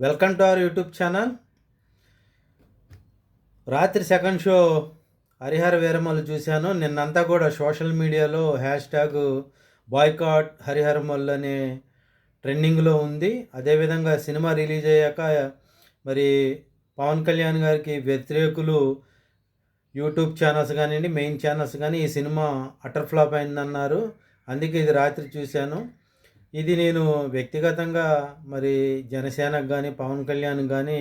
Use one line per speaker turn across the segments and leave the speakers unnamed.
Welcome to our YouTube channel. రాత్రి second show Harihara Veeramallu చూశాను. నిన్నంతా కూడా సోషల్ మీడియాలో హ్యాష్ ట్యాగ్ బాయ్కాట్ హరిహరమల్లు అనే ట్రెండింగ్లో ఉంది. అదేవిధంగా సినిమా రిలీజ్ అయ్యాక మరి పవన్ కళ్యాణ్ గారికి వ్యతిరేకులు యూట్యూబ్ ఛానల్స్ కానివ్వండి మెయిన్ ఛానల్స్ కానీ ఈ సినిమా అటర్ ఫ్లాప్ అయిందన్నారు. అందుకే ఇది రాత్రి చూశాను. ఇది నేను వ్యక్తిగతంగా మరి జనసేనకు కానీ పవన్ కళ్యాణ్ కానీ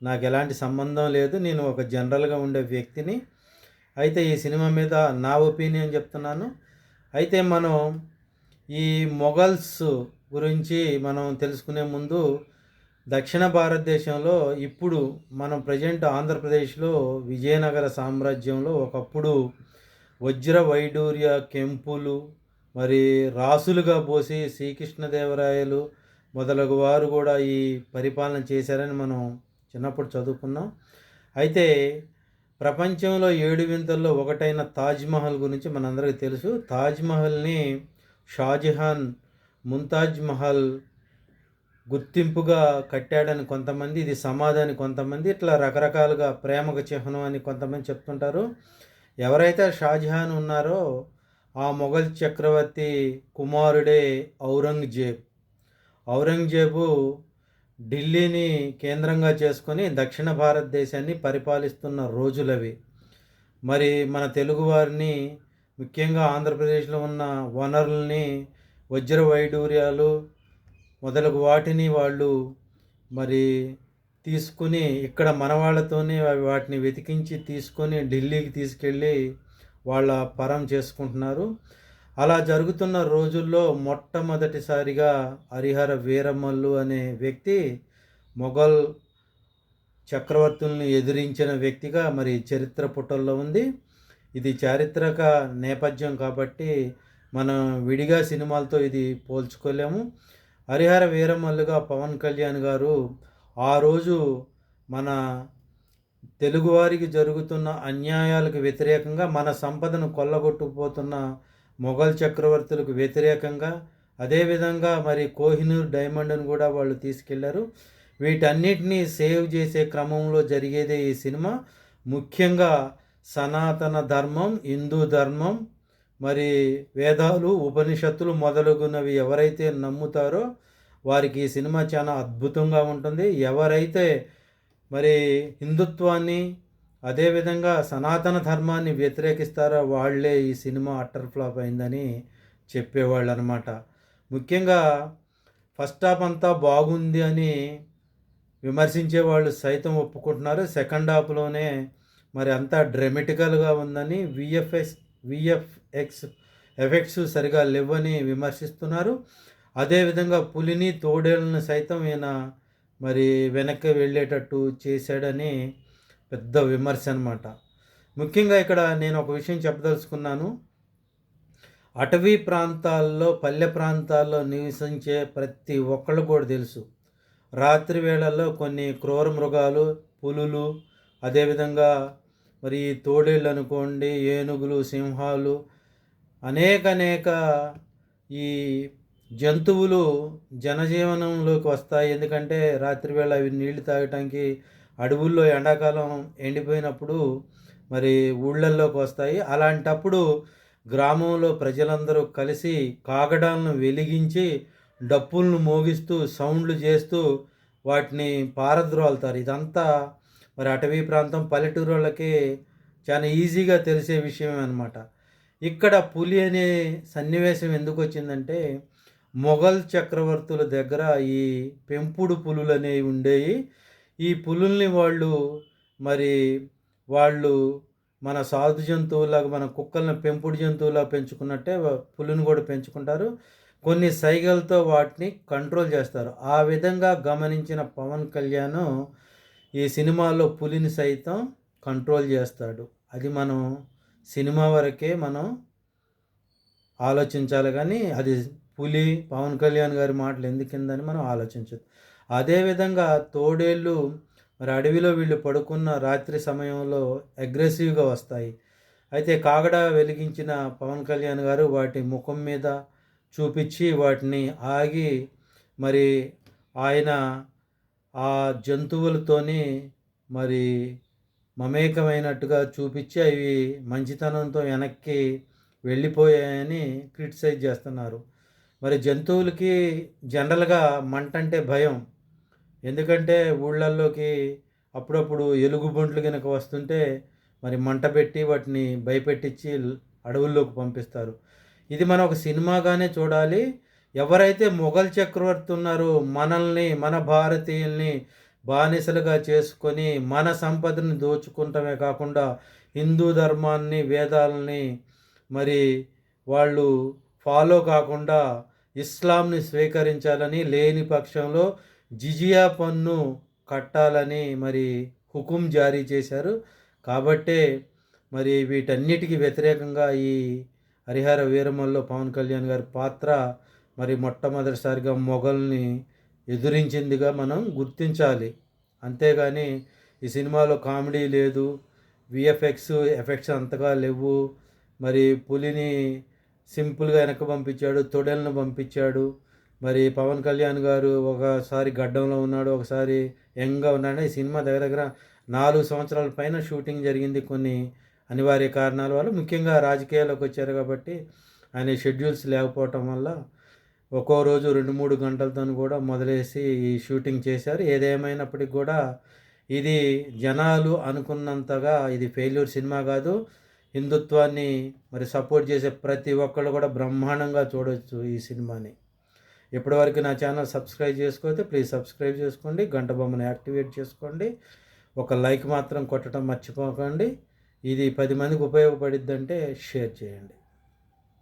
నాకు ఎలాంటి సంబంధం లేదు. నేను ఒక జనరల్గా ఉండే వ్యక్తిని. అయితే ఈ సినిమా మీద నా ఒపీనియన్ చెప్తున్నాను. అయితే మనం ఈ మొఘల్స్ గురించి మనం తెలుసుకునే ముందు దక్షిణ భారతదేశంలో ఇప్పుడు మనం ప్రజెంట్ ఆంధ్రప్రదేశ్లో విజయనగర సామ్రాజ్యంలో ఒకప్పుడు వజ్ర వైడూర్య కెంపులు మరి రాసులుగా పోసి శ్రీకృష్ణదేవరాయలు మొదలగు వారు కూడా ఈ పరిపాలన చేశారని మనం చిన్నప్పుడు చదువుకున్నాం. అయితే ప్రపంచంలో ఏడు వింతల్లో ఒకటైన తాజ్మహల్ గురించి మనందరికీ తెలుసు. తాజ్మహల్ని షాజహాన్ ముంతాజ్ మహల్ గుర్తింపుగా కట్టాడని కొంతమంది ఇది సమాధాని కొంతమంది ఇట్లా రకరకాలుగా ప్రేమకు చిహ్నం అని కొంతమంది చెప్తుంటారు. ఎవరైతే షాజహాన్ ఉన్నారో ఆ మొఘల్ చక్రవర్తి కుమారుడే ఔరంగజేబ్. ఔరంగజేబు ఢిల్లీని కేంద్రంగా చేసుకొని దక్షిణ భారతదేశాన్ని పరిపాలిస్తున్న రోజులవి. మరి మన తెలుగువారిని ముఖ్యంగా ఆంధ్రప్రదేశ్లో ఉన్న వనరుల్ని వజ్ర వైడూర్యాలు మొదలగు వాటిని వాళ్ళు మరి తీసుకుని ఇక్కడ మన వాళ్ళతోనే వాటిని వెతికించి తీసుకొని ఢిల్లీకి తీసుకెళ్ళి వాళ్ళ పరం చేసుకుంటున్నారు. అలా జరుగుతున్న రోజుల్లో మొట్టమొదటిసారిగా హరిహర వీరమల్లు అనే వ్యక్తి మొఘల్ చక్రవర్తుల్ని ఎదిరించిన వ్యక్తిగా మరి చరిత్ర పుటల్లో ఉంది. ఇది చారిత్రక నేపథ్యం కాబట్టి మనం విడిగా సినిమాలతో ఇది పోల్చుకోలేము. హరిహర వీరమల్లుగా పవన్ కళ్యాణ్ గారు ఆ రోజు మన తెలుగువారికి జరుగుతున్న అన్యాయాలకు వ్యతిరేకంగా మన సంపదను కొల్లగొట్టుకుపోతున్న మొఘల్ చక్రవర్తులకు వ్యతిరేకంగా అదేవిధంగా మరి కోహినూర్ డైమండ్ను కూడా వాళ్ళు తీసుకెళ్ళారు. వీటన్నిటినీ సేవ్ చేసే క్రమంలో జరిగేదే ఈ సినిమా. ముఖ్యంగా సనాతన ధర్మం హిందూ ధర్మం మరి వేదాలు ఉపనిషత్తులు మొదలగునవి ఎవరైతే నమ్ముతారో వారికి ఈ సినిమా చాలా అద్భుతంగా ఉంటుంది. ఎవరైతే మరి హిందుత్వాన్ని అదేవిధంగా సనాతన ధర్మాన్ని వ్యతిరేకిస్తారో వాళ్ళే ఈ సినిమా అట్టర్ ఫ్లాప్ అయిందని చెప్పేవాళ్ళు అనమాట ముఖ్యంగా ఫస్ట్ హాఫ్ అంతా బాగుంది అని విమర్శించే వాళ్ళు సైతం ఒప్పుకుంటున్నారు. సెకండ్ హాఫ్లోనే మరి అంతా డ్రమెటికల్గా ఉందని విఎఫ్ఎస్ విఎఫ్ఎక్స్ ఎఫెక్ట్స్ సరిగా లేవని విమర్శిస్తున్నారు. అదేవిధంగా పులిని తోడేళ్ళను సైతం ఈయన మరి వెనక్కి వెళ్ళేటట్టు చేశాడని పెద్ద విమర్శ అనమాట ముఖ్యంగా ఇక్కడ నేను ఒక విషయం చెప్పదలుచుకున్నాను. అటవీ ప్రాంతాల్లో పల్లె ప్రాంతాల్లో నివసించే ప్రతి ఒక్కళ్ళు కూడా తెలుసు. రాత్రి వేళల్లో కొన్ని క్రూర మృగాలు పులులు అదేవిధంగా మరి తోడేళ్ళు అనుకోండి ఏనుగులు సింహాలు అనేక అనేక ఈ జంతువులు జనజీవనంలోకి వస్తాయి. ఎందుకంటే రాత్రివేళ అవి నీళ్ళు తాగటానికి అడవుల్లో ఎండాకాలం ఎండిపోయినప్పుడు మరి ఊళ్ళల్లోకి వస్తాయి. అలాంటప్పుడు గ్రామంలో ప్రజలందరూ కలిసి కాగడాలను వెలిగించి డప్పులను మోగిస్తూ సౌండ్లు చేస్తూ వాటిని పారద్రోలుతారు. ఇదంతా మరి అటవీ ప్రాంతం పల్లెటూరు వాళ్ళకి చాలా ఈజీగా తెలిసే విషయం అనమాట ఇక్కడ పులి అనే సన్నివేశం ఎందుకు వచ్చిందంటే మొఘల్ చక్రవర్తుల దగ్గర ఈ పెంపుడు పులులు అనేవి ఉండేవి ఈ పులుల్ని వాళ్ళు మరి వాళ్ళు మన సాధు జంతువులాగా మన కుక్కలను పెంపుడు జంతువులా పెంచుకున్నట్టే పులుని కూడా పెంచుకుంటారు. కొన్ని సైగలతో వాటిని కంట్రోల్ చేస్తారు. ఆ విధంగా గమనించిన పవన్ కళ్యాణ్ ఈ సినిమాలో పులిని సైతం కంట్రోల్ చేస్తాడు. అది మనం సినిమా వరకే మనం ఆలోచించాలి కానీ అది పులి పవన్ కళ్యాణ్ గారి మాటలు ఎందుకిందని మనం ఆలోచించదు అదేవిధంగా తోడేళ్ళు మరి అడవిలో వీళ్ళు పడుకున్న రాత్రి సమయంలో అగ్రెసివ్గా వస్తాయి. అయితే కాగడ వెలిగించిన పవన్ కళ్యాణ్ గారు వాటి ముఖం మీద చూపించి వాటిని ఆగి మరి ఆయన ఆ జంతువులతోని మరి మమేకమైనట్టుగా చూపించి అవి మంచితనంతో వెనక్కి వెళ్ళిపోయాయని క్రిటిసైజ్ చేస్తున్నారు. మరి జంతువులకి జనరల్గా మంట అంటే భయం. ఎందుకంటే ఊళ్ళల్లోకి అప్పుడప్పుడు ఎలుగుబంట్లు కనుక వస్తుంటే మరి మంట పెట్టి వాటిని భయపెట్టించి అడవుల్లోకి పంపిస్తారు. ఇది మనం ఒక సినిమాగానే చూడాలి. ఎవరైతే మొఘల్ చక్రవర్తి ఉన్నారో మనల్ని మన భారతీయుల్ని బానిసలుగా చేసుకొని మన సంపదను దోచుకుంటమే కాకుండా హిందూ ధర్మాన్ని వేదాలని మరి వాళ్ళు ఫాలో కాకుండా ఇస్లాంని స్వీకరించాలని లేని పక్షంలో జిజియా పన్ను కట్టాలని మరి హుకుం జారీ చేశారు. కాబట్టే మరి వీటన్నిటికీ వ్యతిరేకంగా ఈ హరిహర వీరమల్లో పవన్ కళ్యాణ్ గారి పాత్ర మరి మొట్టమొదటిసారిగా మొఘల్ని ఎదురించిందిగా మనం గుర్తించాలి. అంతేగాని ఈ సినిమాలో కామెడీ లేదు విఎఫ్ఎక్స్ ఎఫెక్ట్స్ అంతగా లేవు మరి పులిని సింపుల్గా వెనక పంపించాడు తొడెలను పంపించాడు. మరి పవన్ కళ్యాణ్ గారు ఒకసారి గడ్డంలో ఉన్నాడు ఒకసారి యంగ్గా ఉన్నాడు. ఈ సినిమా దగ్గర దగ్గర నాలుగు సంవత్సరాల పైన షూటింగ్ జరిగింది కొన్ని అనివార్య కారణాల వల్ల. ముఖ్యంగా రాజకీయాల్లోకి వచ్చారు కాబట్టి ఆయన షెడ్యూల్స్ లేకపోవటం వల్ల ఒక్కో రోజు రెండు మూడు గంటలతో కూడా మొదలేసి ఈ షూటింగ్ చేశారు. ఏదేమైనప్పటికి కూడా ఇది జనాలు అనుకున్నంతగా ఇది ఫెయిల్యూర్ సినిమా కాదు. హిందుత్వాన్ని మరి సపోర్ట్ చేసే ప్రతి ఒక్కళ్ళు కూడా బ్రహ్మాండంగా చూడవచ్చు ఈ సినిమాని. ఇప్పటివరకు నా ఛానల్ సబ్స్క్రైబ్ చేసుకోతే ప్లీజ్ సబ్స్క్రైబ్ చేసుకోండి గంట బొమ్మను యాక్టివేట్ చేసుకోండి ఒక లైక్ మాత్రం కొట్టడం మర్చిపోకండి ఇది పది మందికి ఉపయోగపడిద్దంటే షేర్ చేయండి.